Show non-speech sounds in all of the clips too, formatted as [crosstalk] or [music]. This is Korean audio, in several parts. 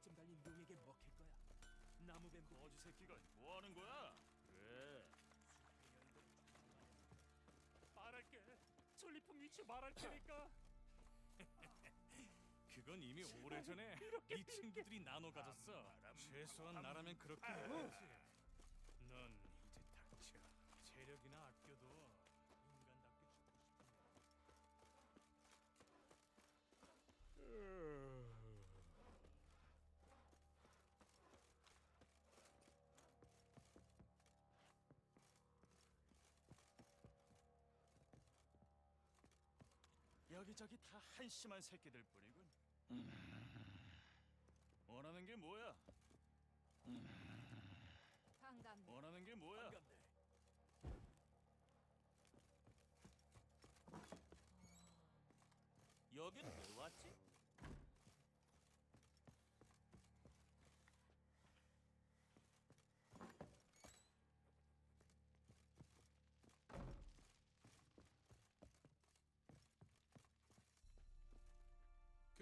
열 개쯤 달린 용에게 먹힐 거야. 나무 뱀도 거지 새끼가 뭐 하는 거야? 그래. 말할게. 전리품 위치 말할 테니까. [laughs] 그건 이미 오래전에 이 친구들이 나눠 가졌어. 최소한 나라면 그렇게 해야지. 여기저기 다 한심한 새끼들 뿐이군. 원하는 게 뭐야? 반갑네. 원하는 게 뭐야? 여긴 왜 왔지?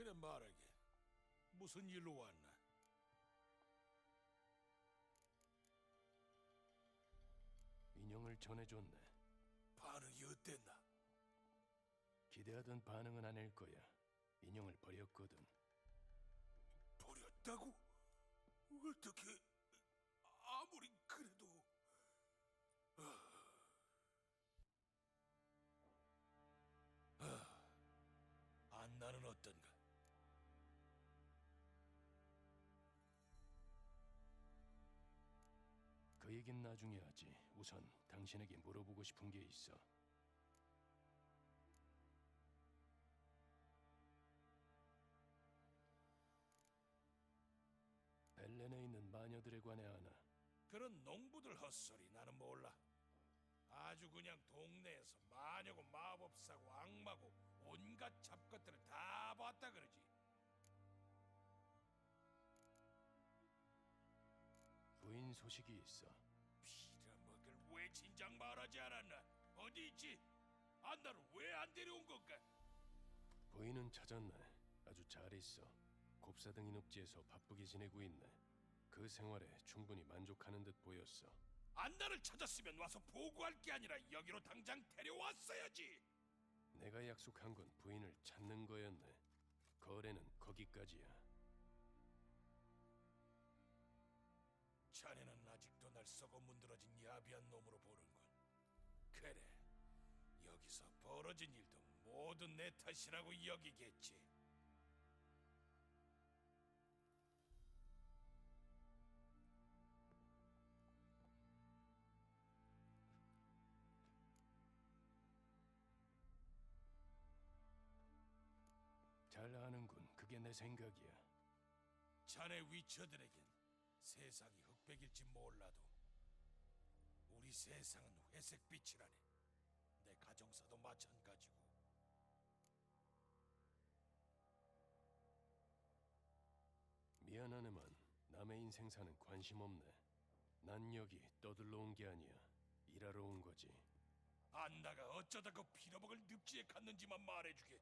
그래 말하게 무슨 일로 왔나? 인형을 전해줬네. 반응이 어땠나? 기대하던 반응은 아닐 거야. 인형을 버렸거든. 버렸다고? 어떻게 얘긴 나중에 하지. 우선 당신에게 물어보고 싶은 게 있어. 벨렌에 있는 마녀들에 관해 아나. 그런 농부들 헛소리 나는 몰라. 아주 그냥 동네에서 마녀고 마법사고 악마고 온갖 잡것들을 다 봤다 그러지. 부인 소식이 있어. 왜 진작 말하지 않았나? 어디 있지? 안나를 왜 안 데려온 건가? 부인은 찾았네. 아주 잘 있어. 곱사등이 늪지에서 바쁘게 지내고 있네. 그 생활에 충분히 만족하는 듯 보였어. 안나를 찾았으면 와서 보고할 게 아니라 여기로 당장 데려왔어야지. 내가 약속한 건 부인을 찾는 거였네. 거래는 거기까지야. 썩어 문드러진 야비한 놈으로 보는군. 그래, 여기서 벌어진 일도 모두 내 탓이라고 여기겠지. 잘 아는군. 그게 내 생각이야. 자네 위처들에겐 세상이 흑백일지 몰라도 우리 세상은 회색빛이라네. 내 가정사도 마찬가지고. 미안하네만 남의 인생 사는 관심 없네. 난 여기 떠들러 온 게 아니야. 일하러 온 거지. 안나가 어쩌다 그 빌어먹을 늪지에 갔는지만 말해주게.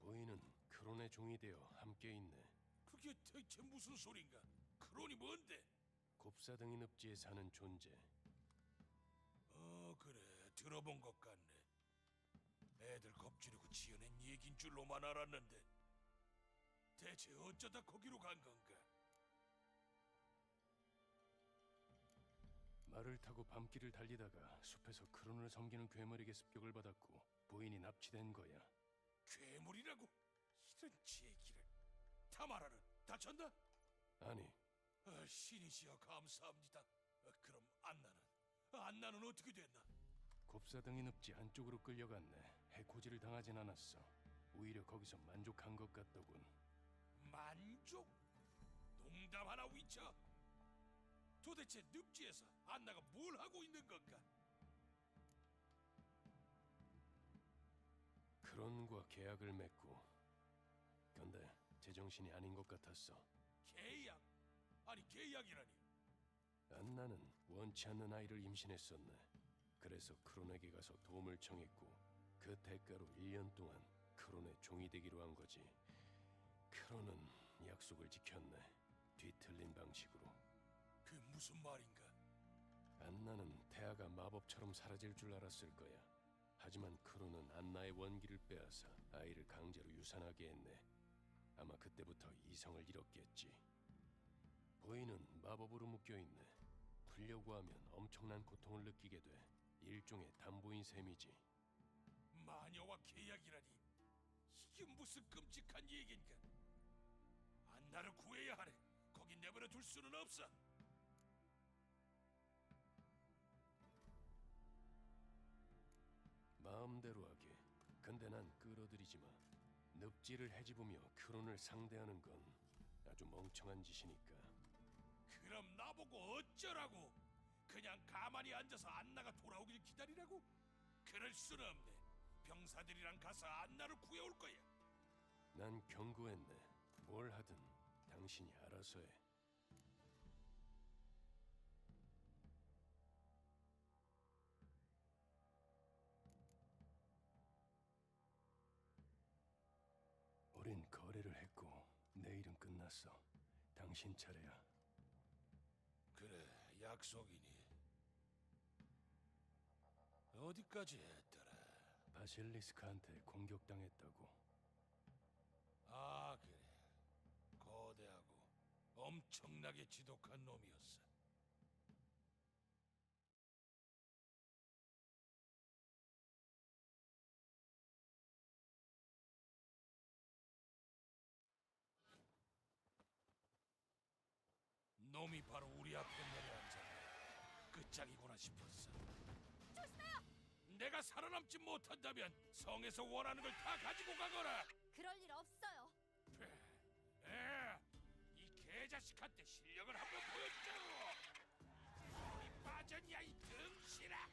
부인은 크론의 종이 되어 함께 있네. 그게 대체 무슨 소린가? 크론이 뭔데? 곱사등이 늪지에 사는 존재. 어 그래 들어본 것 같네. 애들 겁주려고 지어낸 얘긴 줄로만 알았는데 대체 어쩌다 거기로 간 건가? 말을 타고 밤길을 달리다가 숲에서 크론을 섬기는 괴물에게 습격을 받았고 부인이 납치된 거야. 괴물이라고? 이런 제기를 타마라는 다쳤나? 아니, 아, 신이시여 감사합니다. 아, 그럼 안나는 안나는 어떻게 됐나? 곱사등이 늪지 안쪽으로 끌려갔네. 해코지를 당하진 않았어. 오히려 거기서 만족한 것 같더군. 만족? 농담 하나 위쳐? 도대체 늪지에서 안나가 뭘 하고 있는 건가? 크론과 계약을 맺고. 근데 제정신이 아닌 것 같았어. 계약? 아니 계약이라니 안나는 원치 않는 아이를 임신했었네. 그래서 크론에게 가서 도움을 청했고 그 대가로 1년 동안 크론의 종이 되기로 한 거지. 크론은 약속을 지켰네. 뒤틀린 방식으로. 그 무슨 말인가? 안나는 태아가 마법처럼 사라질 줄 알았을 거야. 하지만 크론은 안나의 원기를 빼앗아 아이를 강제로 유산하게 했네. 아마 그때부터 이성을 잃었겠지. 보이는 마법으로 묶여 있네. 풀려고 하면 엄청난 고통을 느끼게 돼. 일종의 담보인 셈이지. 마녀와 계약이라니 이게 무슨 끔찍한 얘긴가? 안나를 구해야 하네. 거기 내버려 둘 수는 없어. 마음대로 하게. 근데 난. 늪지를 헤집으며 크론을 상대하는 건 아주 멍청한 짓이니까. 그럼 나보고 어쩌라고? 그냥 가만히 앉아서 안나가 돌아오길 기다리라고? 그럴 수는 없네. 병사들이랑 가서 안나를 구해올 거야. 난 경고했네. 뭘 하든 당신이 알아서 해. 당신 차례야. 그래, 약속이니. 어디까지 했더라? 바실리스크한테 공격당했다고. 아, 그래. 거대하고 엄청나게 지독한 놈이었어. 놈이 바로 우리 앞에 내려앉았네. 끝장이구나 싶었어. 내가 살아남지 못한다면 성에서 원하는 걸 다 가지고 가거라. 그럴 일 없어요. 에, 이 개자식한테 실력을 한번 보여주자고. 이 빠졌냐 이 등신아.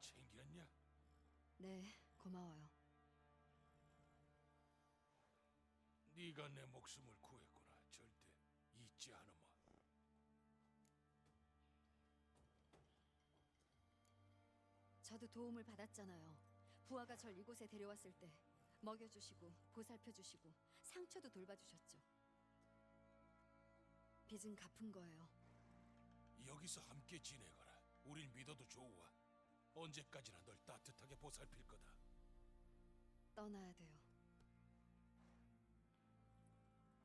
챙겼냐? 네, 고마워요. 네가 내 목숨을 구했구나. 절대 잊지 않으마. 저도 도움을 받았잖아요. 부하가 절 이곳에 데려왔을 때 먹여주시고 보살펴주시고 상처도 돌봐주셨죠. 빚은 갚은 거예요. 여기서 함께 지내거라. 우린 믿어도 좋아. 언제까지나 널 따뜻하게 보살필 거다. 떠나야 돼요.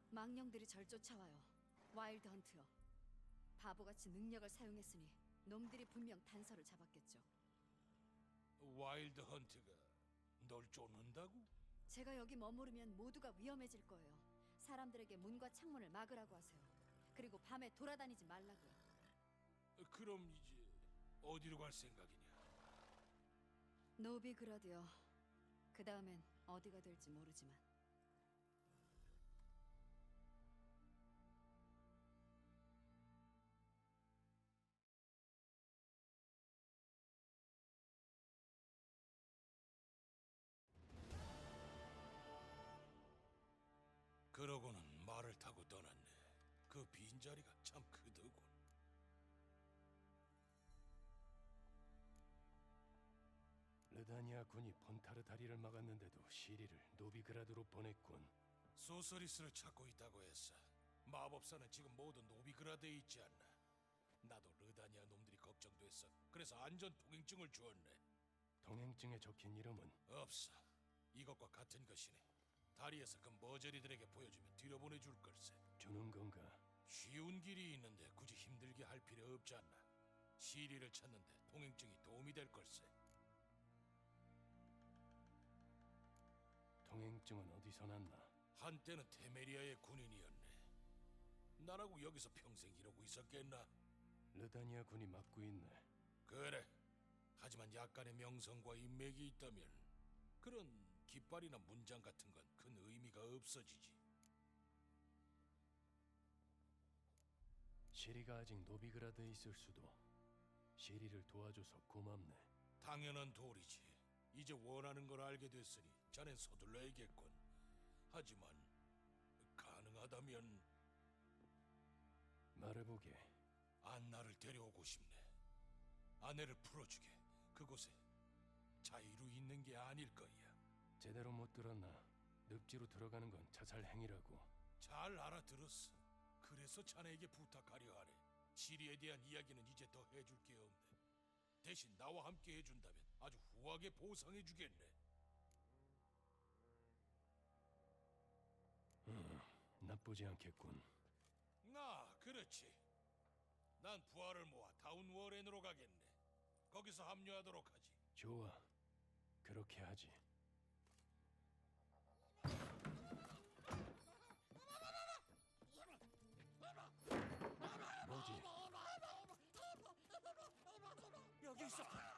망령들이 절 쫓아와요. 와일드 헌트요. 바보같이 능력을 사용했으니 놈들이 분명 단서를 잡았겠죠. 와일드 헌트가 널 쫓는다고? 제가 여기 머무르면 모두가 위험해질 거예요. 사람들에게 문과 창문을 막으라고 하세요. 그리고 밤에 돌아다니지 말라고요. 그럼 이제 어디로 갈 생각이냐? 노비그라드요. 그 다음엔 어디가 될지 모르지만. 그러고는 말을 타고 떠났네. 그 빈자리가 참 크더군. 르다니아 군이 폰타르 다리를 막았는데도 시리를 노비그라드로 보냈군. 소서리스를 찾고 있다고 했어. 마법사는 지금 모두 노비그라드에 있지 않나. 나도 르다니아 놈들이 걱정됐어. 그래서 안전 통행증을 주었네. 동행증에 적힌 이름은 없어. 이것과 같은 것이네. 다리에서 그 머저리들에게 보여주면 뒤로 보내줄 걸세. 주는 건가? 쉬운 길이 있는데 굳이 힘들게 할 필요 없지 않나. 시리를 찾는데 통행증이 도움이 될 걸세. 동행증은 어디서 났나? 한때는 테메리아의 군인이었네. 나라고 여기서 평생 이러고 있었겠나? 르다니아 군이 맡고 있네. 그래. 하지만 약간의 명성과 인맥이 있다면 그런 깃발이나 문장 같은 건 큰 의미가 없어지지. 시리가 아직 노비그라드에 있을 수도. 시리를 도와줘서 고맙네. 당연한 도리지. 이제 원하는 걸 알게 됐으니 자넨 서둘러야겠군. 하지만 가능하다면 말해보게. 안나를 데려오고 싶네. 아내를 풀어주게. 그곳에 자유로 있는 게 아닐 거야. 제대로 못 들었나? 늪지로 들어가는 건 자살 행위라고. 잘 알아들었어. 그래서 자네에게 부탁하려 하네. 시리에 대한 이야기는 이제 더 해줄 게 없네. 대신 나와 함께 해준다면 아주 후하게 보상해주겠네. 나쁘지 않겠군. 아, 그렇지. 난 부하를 모아 다운 워렌으로 가겠네. 거기서 합류하도록 하지. 좋아. 그렇게 하지. 뭐지? 여기 있어.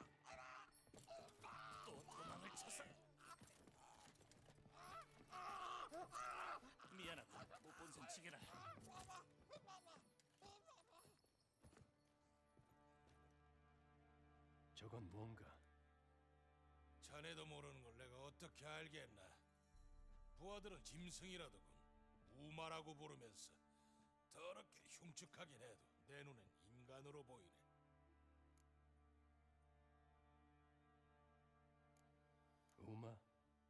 저건 뭔가? 자네도 모르는 걸 내가 어떻게 알겠나. 부하들은 짐승이라더군. 우마라고 부르면서 더럽게 흉측하긴 해도 내 눈엔 인간으로 보이네. 우마?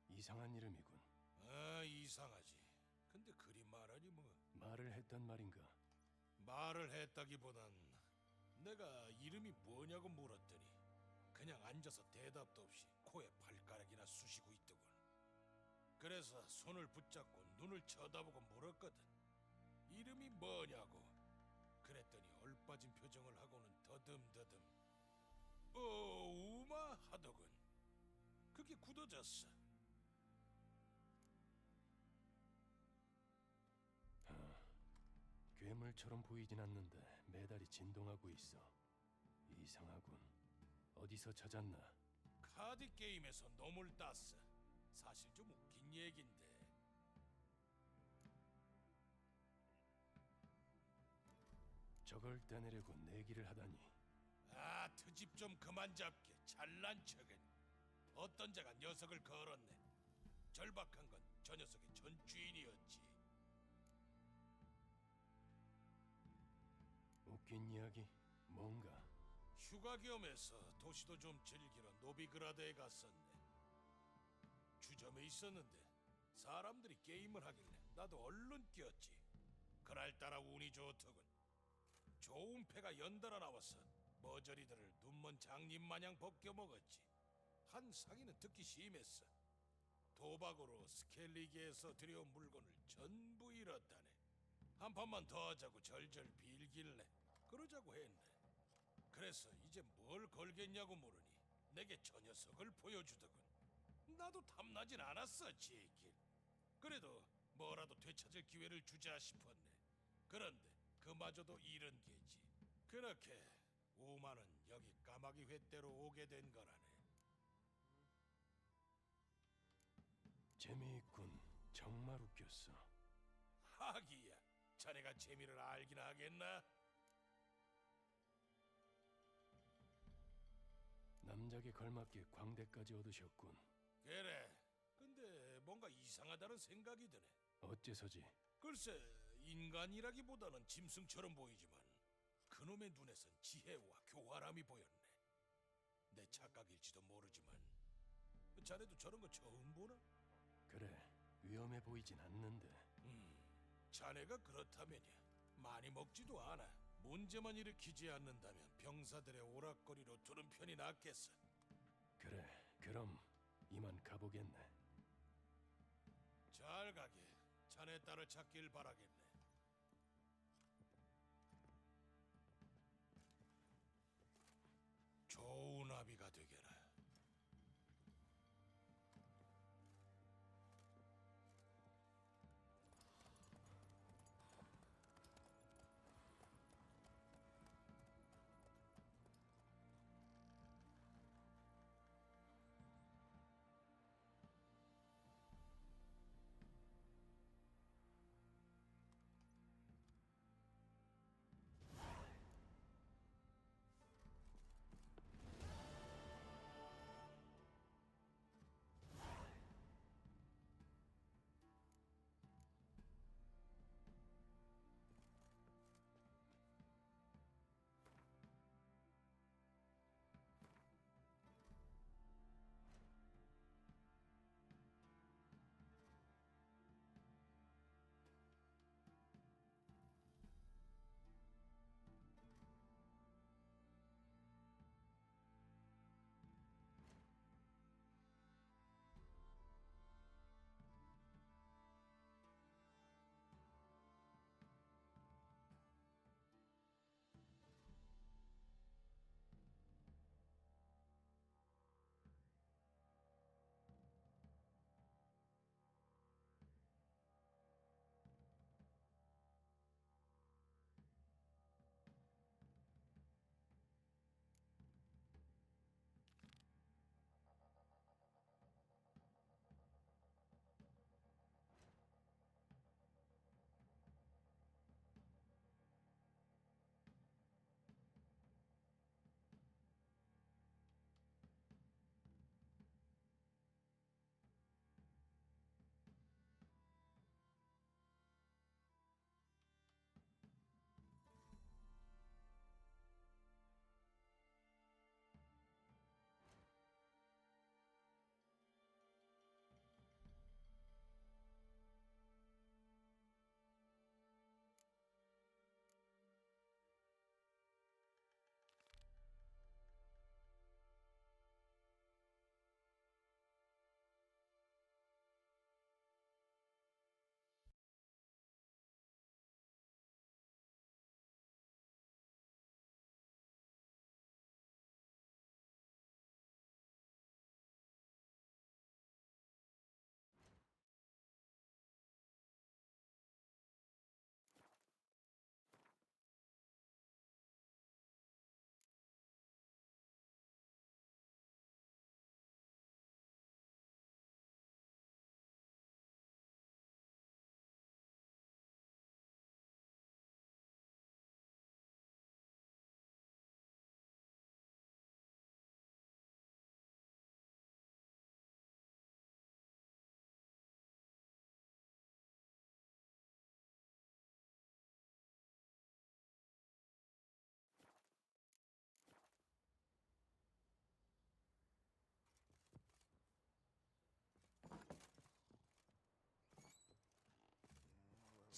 이상한 이름이군. 아, 이상하지. 근데 그리 말하니 뭐. 말을 했단 말인가? 말을 했다기보단 내가 이름이 뭐냐고 물었더니 그냥 앉아서 대답도 없이 코에 발가락이나 쑤시고 있더군. 그래서 손을 붙잡고 눈을 쳐다보고 물었거든. 이름이 뭐냐고. 그랬더니 얼빠진 표정을 하고는 더듬더듬. 어, 우마 하더군. 그게 굳어졌어. 괴물처럼 보이진 않는데 메달이 진동하고 있어. 이상하군. 어디서 찾았나? 카드 게임에서 놈을 땄어. 사실 좀 웃긴 얘긴데. 저걸 떼내려고 내기를 하다니. 아, 트집 좀 그만 잡게 잘난 척은 어떤 자가 녀석을 걸었네 절박한 건 저 녀석의 전 주인이었지 웃긴 이야기 뭔가 휴가 겸해서 도시도 좀 즐기러 노비그라드에 갔었네. 주점에 있었는데 사람들이 게임을 하길래 나도 얼른 뛰었지. 그날따라 운이 좋더군. 좋은 패가 연달아 나와서 머저리들을 눈먼 장님 마냥 벗겨먹었지. 한 상인은 특히 심했어. 도박으로 스켈리게에서 들여온 물건을 전부 잃었다네. 한 판만 더 하자고 절절 빌길래 그러자고 했네 그래서 이제 뭘 걸겠냐고 물으니 내게 저 녀석을 보여주더군. 나도 탐나진 않았어 제길. 그래도 뭐라도 되찾을 기회를 주자 싶었네. 그런데 그마저도 잃은 게지. 그렇게 우마는 여기 까마귀 횟대로 오게 된 거라네. 재미있군. 정말 웃겼어. 하기야 자네가 재미를 알긴 하겠나? 남작에 걸맞게 광대까지 얻으셨군. 그래. 근데 뭔가 이상하다는 생각이 드네. 어째서지? 글쎄 인간이라기보다는 짐승처럼 보이지만 그놈의 눈에선 지혜와 교활함이 보였네. 내 착각일지도 모르지만 자네도 저런 거 처음 보나? 그래 위험해 보이진 않는데. 음, 자네가 그렇다면야. 많이 먹지도 않아 문제만 일으키지 않는다면 병사들의 오락거리로 두는 편이 낫겠어. 그래 그럼 이만 가보겠네. 잘 가게. 자네 딸을 찾길 바라겠네. 좋은 아비가 되게라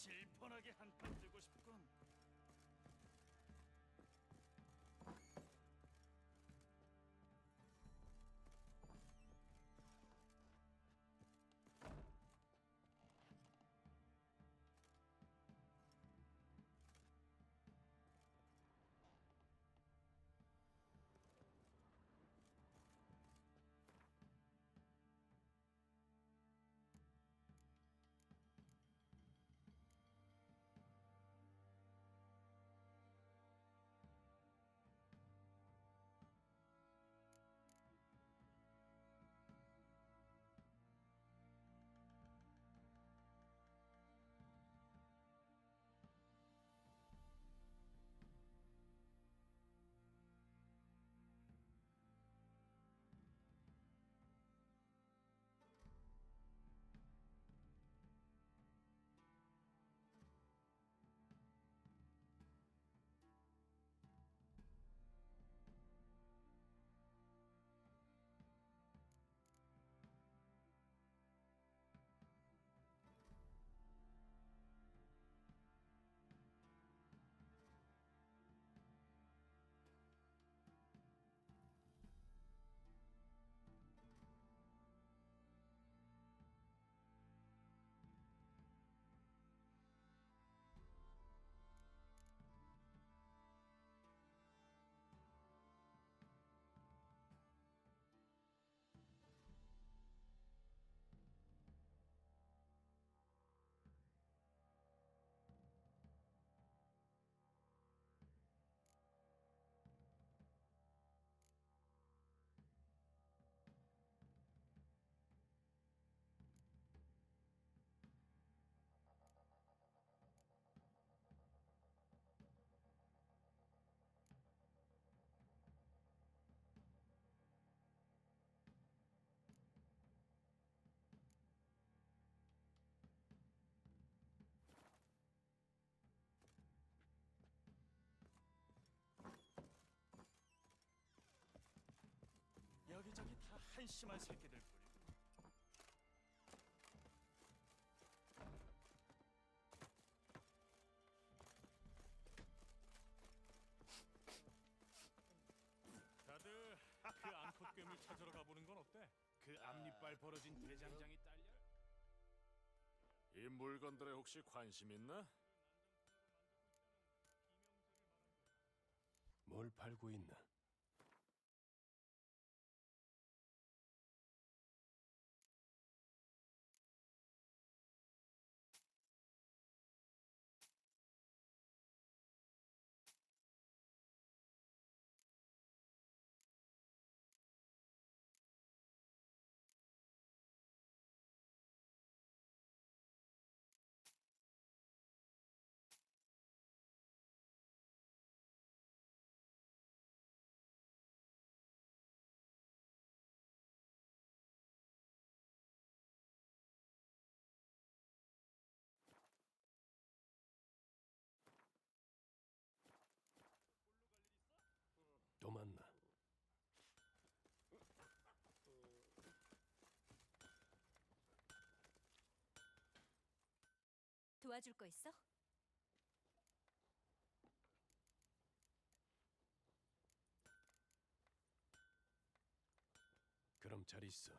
질펀하게 한판 뜨고 싶군. 한심한 새끼들 뿐이고. 다들 그 암컷 괴물 찾으러 가보는 건 어때? 그 앞니빨 벌어진 대장장이 딸려? 이 물건들에 혹시 관심 있나? 뭘 팔고 있나? 도와줄 거 있어? 그럼 잘 있어.